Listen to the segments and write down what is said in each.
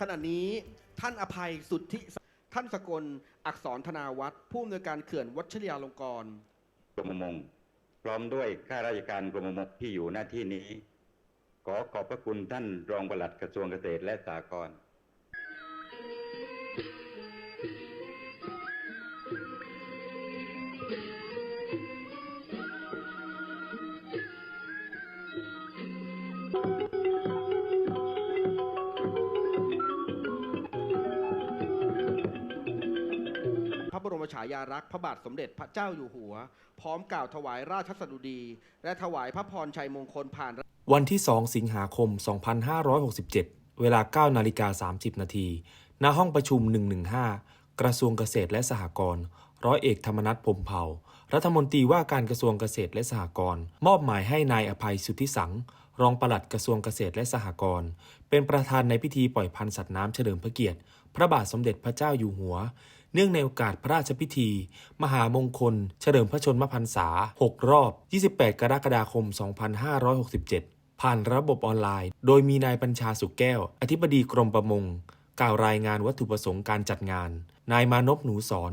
ขณะนี้ท่านอภัยสุทธิท่านสกลอักษรธนาวัฒน์ผู้อำนวยการเขื่อนวัชรยาลงกรณ์กรมประมงพร้อมด้วยข้าราชการกรมประมงที่อยู่หน้าที่นี้ ขอขอบพระคุณท่านรองปลัดกระทรวงเกษตรและสหกรณ์ ระบรมฉายาลักษ์พระบาทสมเด็จพระเจ้าอยู่หัว พร้อมกล่าวถวายราชสดุดี และถวายพระพรชัยมงคลผ่าน วันที่ 2 สิงหาคม 2567 เวลา 9 นาฬิกา 30 นาที ณ ห้องประชุม 115 กระทรวงเกษตรและสหกรณ์ ร้อยเอกธรรมนัฐพมเผ่า รัฐมนตรีว่าการกระทรวงเกษตรและสหกรณ์ มอบหมายให้นายอภัยสุทธิสังรองปลัดกระทรวงเกษตรและสหกรณ์ เป็นประธานในพิธีปล่อยพันธุ์สัตว์น้ำเฉลิมพระเกียรติ พระบาทสมเด็จพระเจ้าอยู่หัว เนื่องในโอกาสพระราชพิธี มหามงคล เฉลิมพระชนมพรรษา 6 รอบ 28 กรกฎาคม 2567 ผ่านระบบออนไลน์ โดยมีนายบัญชาสุขแก้ว อธิบดีกรมประมง กล่าวรายงานวัตถุประสงค์การจัดงาน นายมานพหนูสอน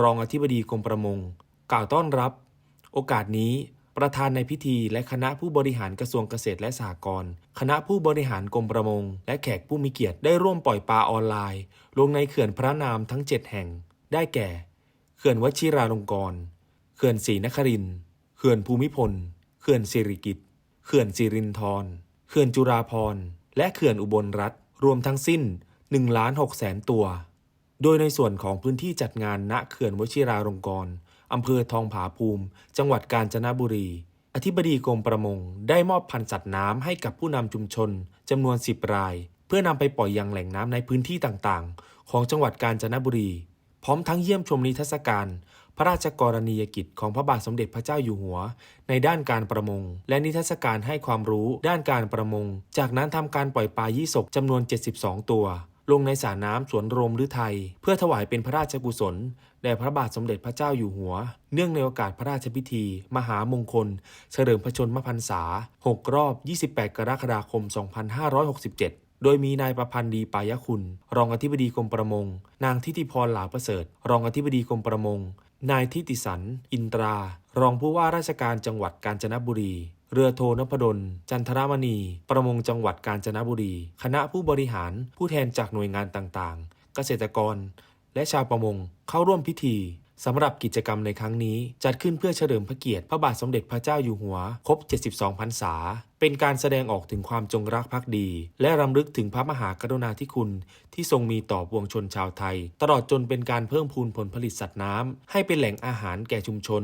รองอธิบดีกรมประมง กล่าวต้อนรับ โอกาสนี้ ประธานในพิธีและคณะผู้บริหารกระทรวงเกษตรและสหกรณ์ คณะผู้บริหารกรมประมง และแขกผู้มีเกียรติได้ร่วมปล่อยปลาออนไลน์ ลงในเขื่อนพระนามทั้ง 7 แห่ง ได้แก่ เขื่อนวชิราลงกรณ์ เขื่อนศรีนคริน เขื่อนภูมิพล เขื่อนสิริกิติ์ เขื่อนสิรินธร เขื่อนจุราพร และเขื่อนอุบลรัฐ รวมทั้งสิ้น1ล้าน6แสนตัว โดยในส่วนของพื้นที่จัดงานณเขื่อนวชิราลงกรณ์ อำเภอทองผาภูมิ จังหวัดกาญจนบุรี อธิบดีกรมประมงได้มอบพันธุ์สัตว์น้ำให้กับผู้นำชุมชนจำนวน 10 ราย เพื่อนำไปปล่อยยังแหล่งน้ำในพื้นที่ต่างๆ ของจังหวัดกาญจนบุรี พร้อมทั้งเยี่ยมชมนิทรรศการ พระราชกรณียกิจของพระบาทสมเด็จพระเจ้าอยู่หัว ในด้านการประมง และนิทรรศการให้ความรู้ด้านการประมง จากนั้นทำการปล่อยปลายี่สกจำนวน 72 ตัว ลงในสระน้ำสวนรมฤทัยเพื่อถวายเป็นพระราชกุศลแด่พระบาทสมเด็จพระเจ้าอยู่หัว เนื่องในโอกาสพระราชพิธี มหามงคล เฉลิมพระชนมพรรษา 6 รอบ 28 กรกฎาคม 2567โดยมีนายประพันธ์ดีปายคุณ รองอธิบดีกรมประมง นางทิติพรหลาประเสริฐ รองอธิบดีกรมประมง นายทิติสัน อินตรา รองผู้ว่าราชการจังหวัดกาญจนบุรี เรือโทนพดล จันทรมณี ประมงจังหวัดกาญจนบุรี คณะผู้บริหาร ผู้แทนจากหน่วยงานต่างๆ เกษตรกร และชาวประมงเข้าร่วมพิธีสำหรับกิจกรรมในครั้งนี้ จัดขึ้นเพื่อเฉลิมพระเกียรติพระบาทสมเด็จพระเจ้าอยู่หัว ครบ 72 พรรษา เป็นการแสดงออกถึงความจงรักภักดี และรำลึกถึงพระมหากรุณาธิคุณ ที่ทรงมีต่อปวงชนชาวไทย ตลอดจนเป็นการเพิ่มพูนผลผลิตสัตว์น้ำให้เป็นแหล่งอาหารแก่ชุมชน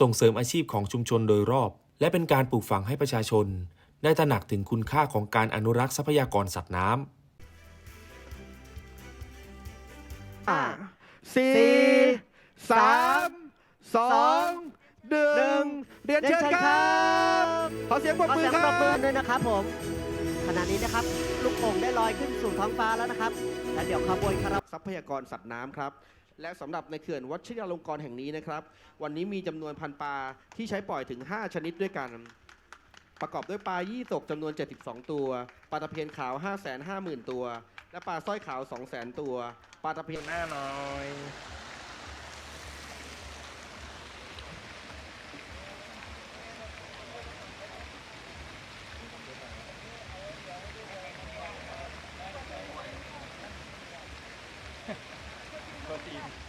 ส่งเสริมอาชีพของชุมชนโดยรอบ และเป็นการปลูกฝังให้ประชาชน ได้ตระหนักถึงคุณค่าของการอนุรักษ์ทรัพยากรสัตว์น้ำห้าสี่สามสองหนึ่งเรียนเชิญครับ ขอเสียงปรบขอมืเสีอยงคปรรับบมือด้วยนะครับผม ขณะนี้นะครับ ลูกโป่งได้ลอยขึ้นสู่ท้องฟ้าแล้วนะครับ และเดี๋ยวขบวนคารวะทรัพยากรสัตว์น้ำครับ และสำหรับในเขื่อนวัชรยาลงกรณ์แห่งนี้นะครับ วันนี้มีจำนวนพันปลาที่ใช้ปล่อยถึง 5 ชนิดด้วยกัน ประกอบด้วยปลายี่สกจำนวน 72 ตัว ปลาตะเพียนขาว 550,000 ตัว และปลาสร้อยขาว 200,000 ตัว ปลาตะเพียนหน้าน้อย โทษที